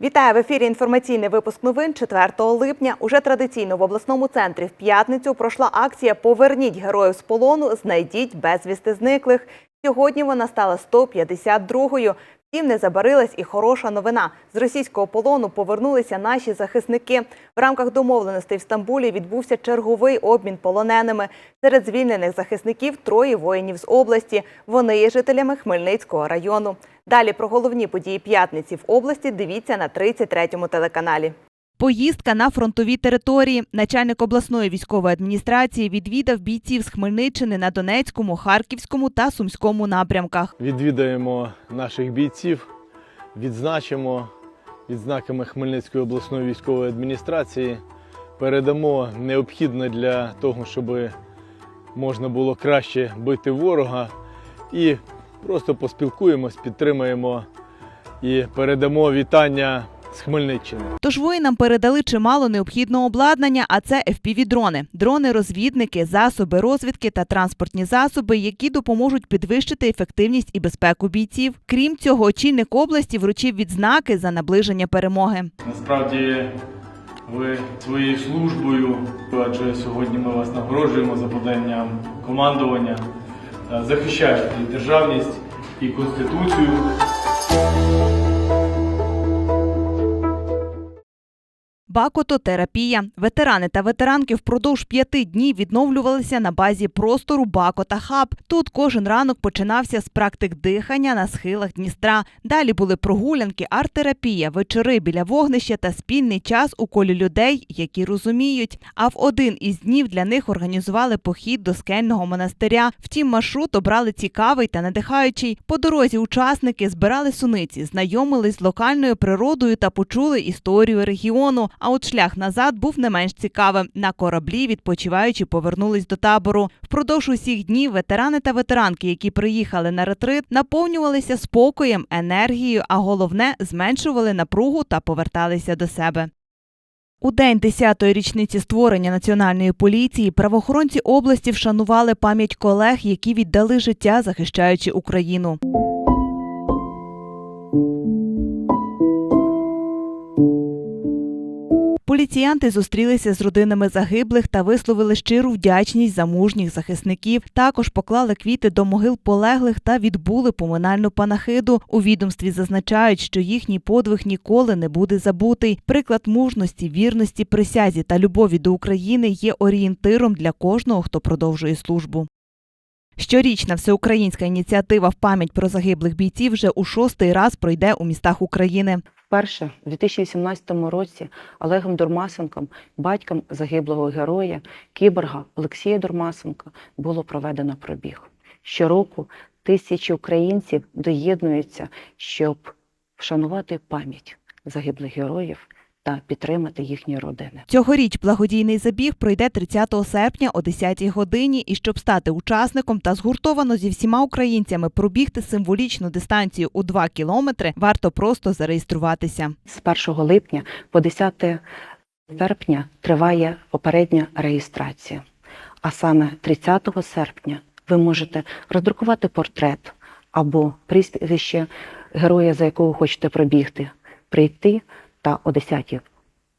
Вітаю в ефірі. Інформаційний випуск новин 4 липня. Уже традиційно в обласному центрі в п'ятницю пройшла акція Поверніть героїв з полону, знайдіть безвісти зниклих. Сьогодні вона стала 152-ю. Втім, не забарилась і хороша новина. З російського полону повернулися наші захисники. В рамках домовленостей в Стамбулі відбувся черговий обмін полоненими. Серед звільнених захисників троє воїнів з області. Вони є жителями Хмельницького району. Далі про головні події п'ятниці в області дивіться на 33-му телеканалі. Поїздка на фронтові території. Начальник обласної військової адміністрації відвідав бійців з Хмельниччини на Донецькому, Харківському та Сумському напрямках. Відвідаємо наших бійців, відзначимо відзнаками Хмельницької обласної військової адміністрації, передамо необхідне для того, щоб можна було краще бити ворога, і просто поспілкуємось, підтримаємо і передамо вітання з Хмельниччини. Тож воїнам передали чимало необхідного обладнання, а це FPV-дрони. Дрони-розвідники, засоби розвідки та транспортні засоби, які допоможуть підвищити ефективність і безпеку бійців. Крім цього, очільник області вручив відзнаки за наближення перемоги. Насправді ви своєю службою, адже сьогодні ми вас нагороджуємо за поданням командування, е, захищаєте і державність, і конституцію. Бакототерапія. Ветерани та ветеранки впродовж п'яти днів відновлювалися на базі простору Бакота Хаб. Тут кожен ранок починався з практик дихання на схилах Дністра. Далі були прогулянки, арт-терапія, вечори біля вогнища та спільний час у колі людей, які розуміють. А в один із днів для них організували похід до скельного монастиря. Втім, маршрут обрали цікавий та надихаючий. По дорозі учасники збирали суниці, знайомились з локальною природою та почули історію регіону. А от шлях назад був не менш цікавим. На кораблі відпочиваючи повернулись до табору. Впродовж усіх днів ветерани та ветеранки, які приїхали на ретрит, наповнювалися спокоєм, енергією, а головне зменшували напругу та поверталися до себе. У день 10-ї річниці створення національної поліції правоохоронці області вшанували пам'ять колег, які віддали життя, захищаючи Україну. Поліціянти зустрілися з родинами загиблих та висловили щиру вдячність за мужніх захисників. Також поклали квіти до могил полеглих та відбули поминальну панахиду. У відомстві зазначають, що їхній подвиг ніколи не буде забутий. Приклад мужності, вірності, присязі та любові до України є орієнтиром для кожного, хто продовжує службу. Щорічна всеукраїнська ініціатива в пам'ять про загиблих бійців вже у шостий раз пройде у містах України. Вперше у 2018 році Олегом Дурмасенком, батьком загиблого героя, кіборга Олексія Дурмасенка, було проведено пробіг. Щороку тисячі українців доєднуються, щоб вшанувати пам'ять загиблих героїв та підтримати їхні родини. Цьогоріч благодійний забіг пройде 30 серпня о 10-й годині. І щоб стати учасником та згуртовано зі всіма українцями пробігти символічну дистанцію у 2 кілометри, варто просто зареєструватися. З 1 липня по 10 серпня триває попередня реєстрація. А саме 30 серпня ви можете роздрукувати портрет або прізвище героя, за якого хочете пробігти, прийти та о 10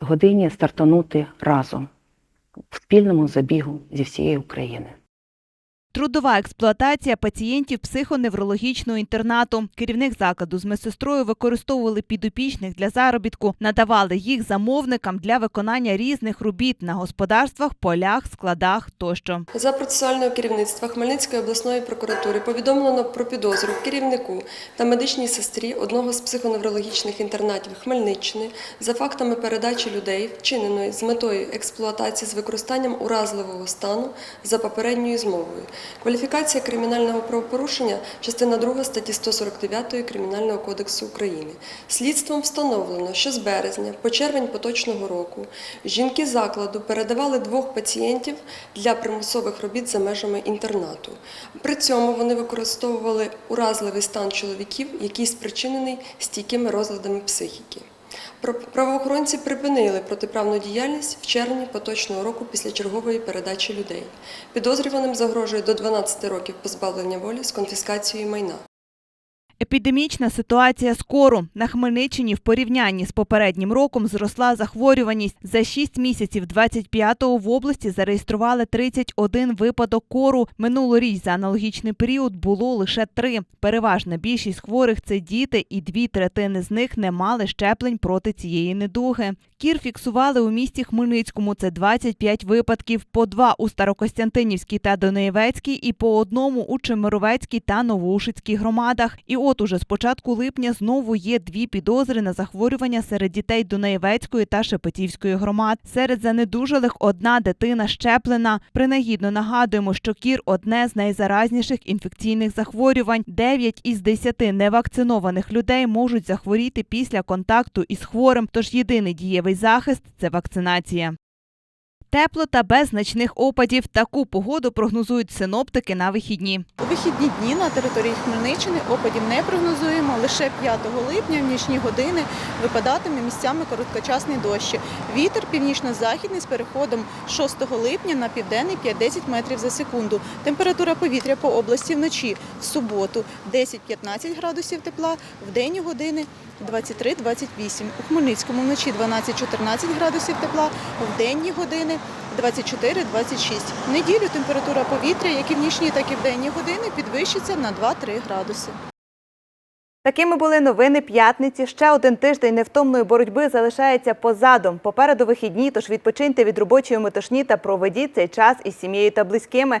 годині стартанути разом в спільному забігу зі всієї України. Трудова експлуатація пацієнтів психоневрологічного інтернату. Керівник закладу з медсестрою використовували підопічних для заробітку, надавали їх замовникам для виконання різних робіт на господарствах, полях, складах тощо. За процесуального керівництва Хмельницької обласної прокуратури повідомлено про підозру керівнику та медичній сестрі одного з психоневрологічних інтернатів Хмельниччини за фактами передачі людей, вчиненої з метою експлуатації з використанням уразливого стану за попередньою змовою. Кваліфікація кримінального правопорушення, частина 2 статті 149 Кримінального кодексу України. Слідством встановлено, що з березня по червень поточного року жінки закладу передавали двох пацієнтів для примусових робіт за межами інтернату. При цьому вони використовували уразливий стан чоловіків, який спричинений стійкими розладами психіки. Правоохоронці припинили протиправну діяльність в червні поточного року після чергової передачі людей. Підозрюваним загрожує до 12 років позбавлення волі з конфіскацією майна. Епідемічна ситуація з кору на Хмельниччині в порівнянні з попереднім роком зросла захворюваність. За 6 місяців 25-го в області зареєстрували 31 випадок кору. Минулоріч за аналогічний період було лише три. Переважна більшість хворих це діти, і дві третини з них не мали щеплень проти цієї недуги. Кір фіксували у місті Хмельницькому. Це 25 випадків, по два у Старокостянтинівській та Донеєвецькій і по одному у Чемеровецькій та Новоушицькій громадах. І от уже з початку липня знову є дві підозри на захворювання серед дітей Дунаєвецької та Шепетівської громад. Серед занедужалих одна дитина щеплена. Принагідно нагадуємо, що кір одне з найзаразніших інфекційних захворювань. Дев'ять із десяти невакцинованих людей можуть захворіти після контакту із хворим. Тож єдиний дієвий захист це вакцинація. Тепло та без значних опадів. Таку погоду прогнозують синоптики на вихідні. У вихідні дні на території Хмельниччини опадів не прогнозуємо. Лише 5 липня в нічні години випадатиме місцями короткочасний дощ. Вітер північно-західний з переходом 6 липня на південний 5-10 метрів за секунду. Температура повітря по області вночі в суботу 10-15 градусів тепла, в денні години 23-28. У Хмельницькому вночі 12-14 градусів тепла, в денні години 24-26. В неділю температура повітря, як і в нічні, так і в денні години, підвищиться на 2-3 градуси. Такими були новини п'ятниці. Ще один тиждень невтомної боротьби залишається позаду. Попереду вихідні, тож відпочиньте від робочої метушні та проведіть цей час із сім'єю та близькими.